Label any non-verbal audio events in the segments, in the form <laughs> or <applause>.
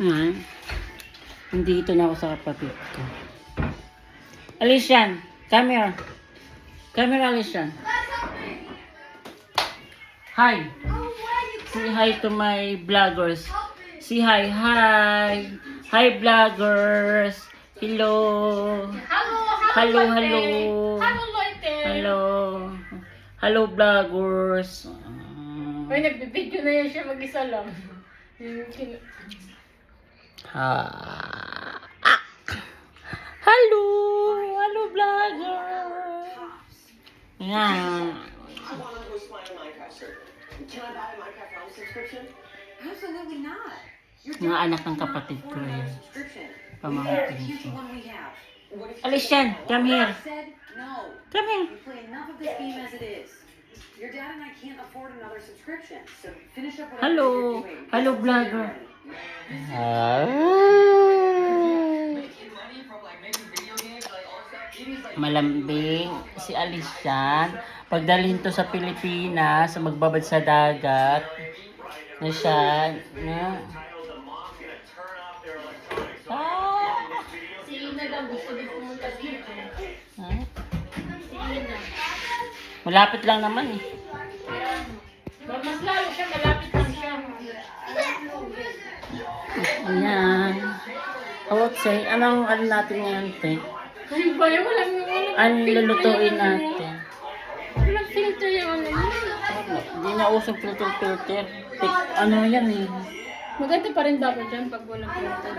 Hmm. Nandito na ako sa kapatid ko. Alician, come here. Come here, Alician. Hi. Say hi to my vloggers. Say hi, hi. Hi, vloggers. Hello. Hello, Hello, hello. Hello. Hello. Hello, vloggers. May nagbibideo na yan siya mag-isa lang. <laughs> Ah. Ah. Hello! Hello, vlogger! Yan. Absolutely not. Your Mga anak ng kapatid ko yun. subscription. Pamangkin Here's ko. the one we have. Alician, come here. Said no. Come here. You play enough of this game as it is. Your dad and I can't afford another subscription. So finish up whatever Hello. you're doing. Hello, vlogger. Malambing si Alician. Pagdalhin to sa Pilipinas, sa magbabad sa dagat. Na siya. Na. Ah! Si Ina lang gusto din pumunta dito. Malapit lang naman eh. Ayan. Say, anong ano natin ngayon, te? Ano ba yun? Walang, walang Ano filter lulutuin yung ano natin? Walang filter yung ano. Hindi na usong filter-filter. Tik, ano yan eh. Maganda pa rin dapat dyan pag walang filter.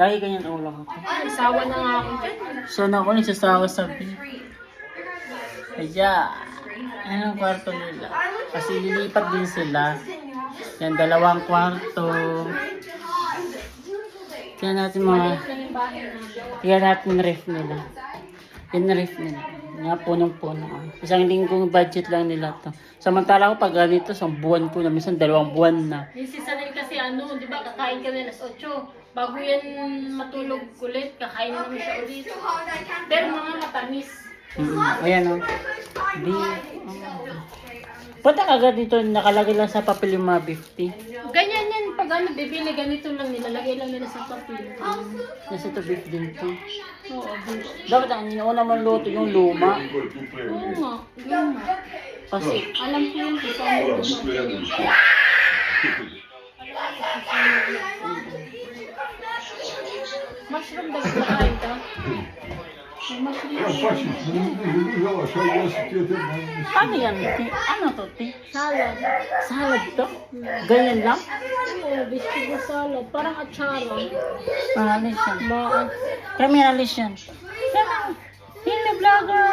Lagi ganyan ulo ko. Ay, sawa na nga ako dyan. So na ako nagsasawa sa beef. Kaya, anong kwarto nila? Kasi lilipat din sila. Yan, dalawang kwarto. Tingnan natin mga, tingnan natin ref nila. Yan na ref nila. Nga punong-puno. ah. Isang linggong budget lang nila to. Samantala ko pag ganito, isang buwan ko na, minsan dalawang buwan na. Yung si Sanel kasi ano, di ba, kakain kami alas 8. Bago yan matulog ulit, kakain namin siya ulit. Pero mga matamis. Mm, ayan o. Di, oh. Punta ka agad dito, nakalagay lang sa papel yung mga 50. Ganyan yan, pag ano, bibili, ganito lang, nilalagay lang nila sa papel. Nasa beef din to. Oo, beef. Dapat ang inuuna mong luto yung luma. Oo nga, nga. Kasi, Alam ko yun kung saan mo gumawa. Mushroom daw kakain ka? May jag sitter till ano yan? Ti? Ano to, ti? Salad. Salad to? Ganyan lang? Oo, vegetable salad. Parang atsara. Maan. Come here, Alician. Come on. Hello, vlogger!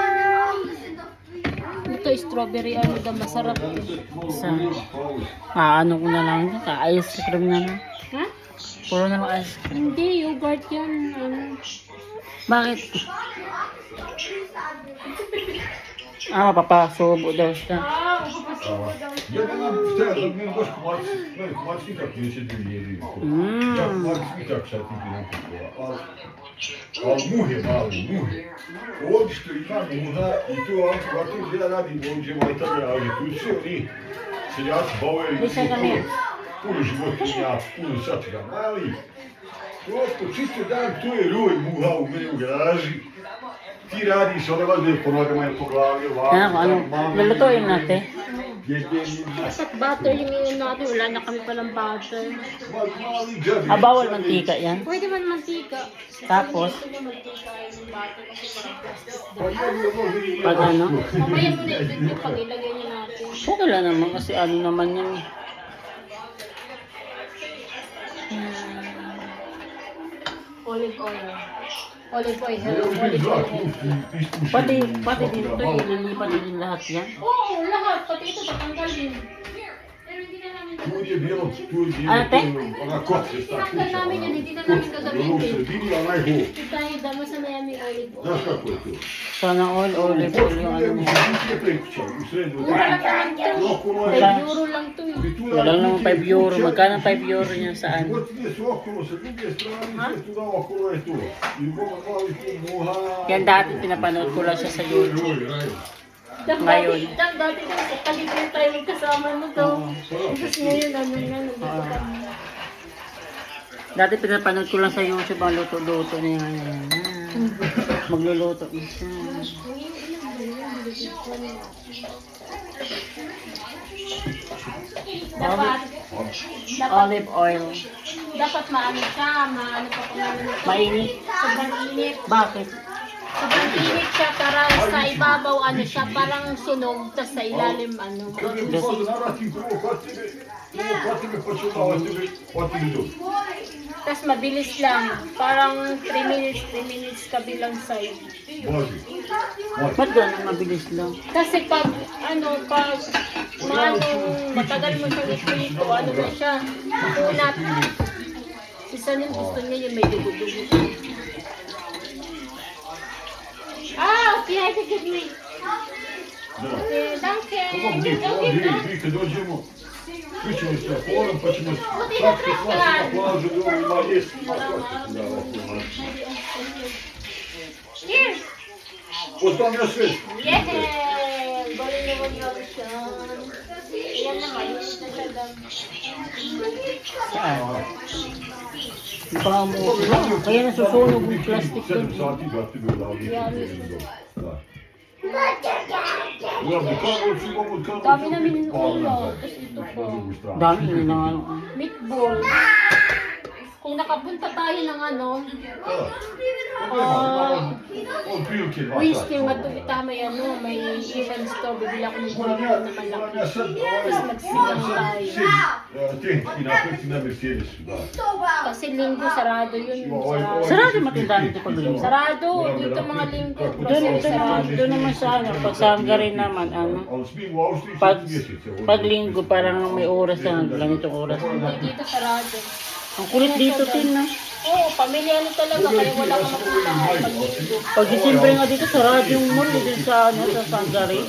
Ito, strawberry ano daw, masarap. Sa, ah, ano ko na lang. Ka-ice cream na lang. Ha? Puro na lang ice cream. Hindi, yogurt yan. Ano? Bakit? Ah, mapapasubo daw siya. Ali muhe i tu puno životinja, puno sačega, mali. Prosto čisto dan, tu je ruj muha u mene u garaži. Ti radiš, ona vas po nogama ili po glavi, ovako. Ano, ano, mami, lulutuin natin. Dapat butter yung ininom natin. Wala na kami palang butter. Ah, bawal mantika yan. Pwede man mantika. Tapos, pag ano, Mamaya mo na yung pag ilagay niya natin. okay lang naman kasi ano naman yan eh. Olive oil. Olive oil. Ja, Olive oil. Pati, pati dito, ililipat din lahat yan. Oo, lahat. Pati ito tatanggalin. Pero hindi je bilo, tu je bilo, Ate? ona koce sta Tinanggal kuća. namin yan, hindi na namin Ono u gagamitin. sredini, a onaj ho. Tayo dama sa Miami olive oil. Znaš kako je to? Sana all, olive oil yung ano niya. sredini je prekuća, u sredu. Mura lang to. Okolo je. 5 euro lang to eh. Wala kuće, 5 euro. Magkano 5 euro niya saan? Je. Yan dati pinapanood ko lang siya sa YouTube. Ngayon. dati, dati kasi sa kalibre tayo magkasama mo. Oo. Tapos ngayon, ano Oo. kami. Dati pinapanood ko lang sa YouTube ang luto-luto niya. Ayan. Magluluto na siya. Dapat, dapat, Olive oil. dapat maano siya, maano pa kung ano. Mainit. Sobrang init. Bakit? Sobrang init siya, para sa ibabaw, ano siya, parang sunog, tapos sa ilalim, ano. Tapos mabilis lang, parang 3 minutes, 3 minutes kabilang side. Ba't ganun mabilis lang? Kasi pag, ano, pag, maano, matagal mo siyang iprito, ano na siya, makunat. Si Sanin gusto niya yung may dugo-dugo. Ah, ok, I think it's me. Okay, danke. Danke. Включилась форум, почему-то так классно положили, у меня есть московский туда вокруг. Cheers! Вот там я свет. Я на yung nga umuulan. Kaya nasusunog yung plastic kako Dami namin yung ulo. na Tapos ito na po. Dami yun na ano. Meatball. Kung nakapunta tayo ng ano, Da. Whiskey, sata. matulita may ano, may events to, bibili ako ng ja, na malaki. Tapos magsigang tayo. da. Kasi linggo, sarado yun. Sarado. Matindaan dito pag linggo. Sarado, dito mga linggo. Doon, doon, naman, doon naman sa ano, pag sa Hungary naman, ano, pag, pag linggo, parang may oras na, ganitong oras. Dito sarado. Ang kulit dito, Tin, na. Oo, pamilyano talaga, kaya wala kang makita pag December nga dito, sarado yung mall dun sa, ano, sa Hungary.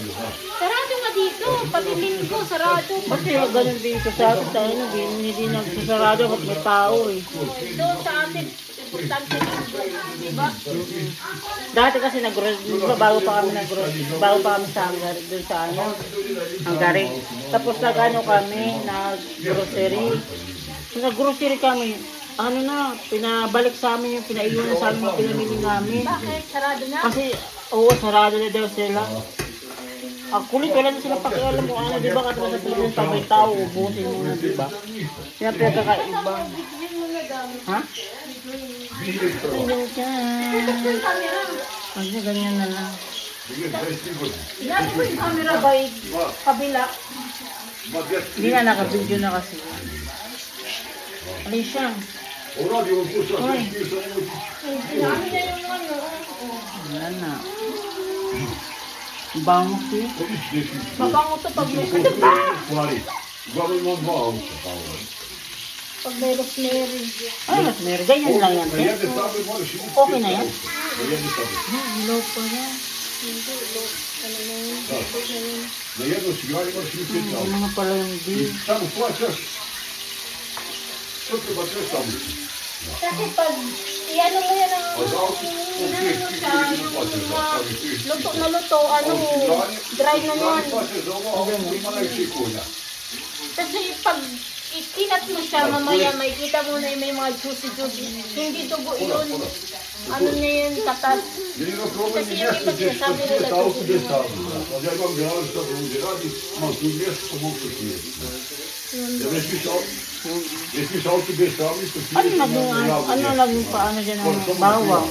Sarado nga dito, pati linggo, sarado. Ba't kaya ganun dito sa atin, sa ano, hindi, nagsasarado at may tao eh. Doon sa atin, importante linggo, di ba? Dati kasi nag di ba, bago pa kami nag bago pa kami sa Hungary, doon sa ano, Hungary. Tapos nag ano kami, nag grocery. Nag grocery kami. Ano na, pinabalik sa amin yung pinaiwan sa amin yung pinamili namin. Bakit? Sarado na? Kasi, oo, sarado na daw sila. Ang kulit, wala na sila pakialam kung ano, di ba? Kasi sa Pilipinas, pag may tao, ubusin mo na, di ba? Yan ang pinagkakaiba. Ha? Ayun ka. Pag na ganyan na lang. Prije 23 godine. Inabi ko yung camera ba kabila? Hindi na, naka-video na kasi. Alin siya? Uradi on tu sad, Oj. ti sam nemoj Sinabi na yung ano. Wala na. Bango siya. ići neki. Mabango to pag may, imam dva auta. tamo. pag may rosemary. Ay, mas meron. Ganyan lang yan. Na te. moraš imati Okay na yan? Na jedne table. Ah, Ilaw pa yan. Hindi, lo, ano na yun. Da. Na jedno osiguranje moraš imati pet Ano table. nga pala yung I deal. tamo plaćaš. Što treba sve tablice? Kasi pag, i-ano mo yan ang, za tamo. Ti luto na luto, ano, dry na yan. Kasi pag ikinat mo siya, mamaya makikita mo na yung may mga juicy-juicy. Hindi dugo yun. Ano na yun, katas. Jedino problem je mjesto gdje ćeš parkirati Jer već više auto, već više auto bez tablice, Ano naging, ano, ano naging paano dyan ang bawang?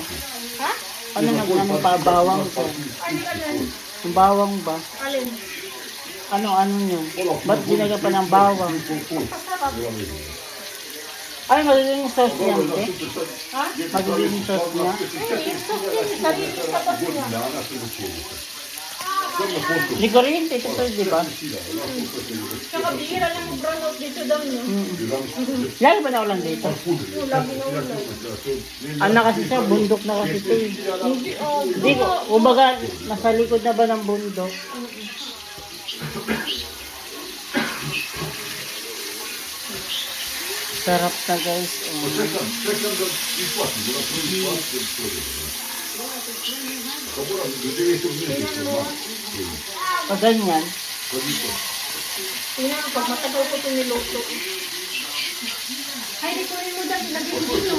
Ha? Ano naging ano pa bawang ko? Ang bawang ba? Alin? Ano, ano yun? Ba't ginagawa pa ng bawang? Ay, magiging sauce niyan, te? Ha? Magiging sauce niya? Yung sauce yun, sarili sa tapas niya. Hindi ko rin, te, ito, di ba? Saka bihira lang yung brown out dito daw niyo. Lagi ba na ulan dito? Lagi na ulan. Ano kasi siya, bundok na kasi ito eh. Hindi, oh, Hindi ko, nasa likod na ba ng bundok? Sarap na guys. Oh. Da napravim isplatim. Kapura, dito yung Tingnan mo. Pag ganyan, Tingnan pag matagal ko ito niluto. Ay, di ko rin mo lagyan dito.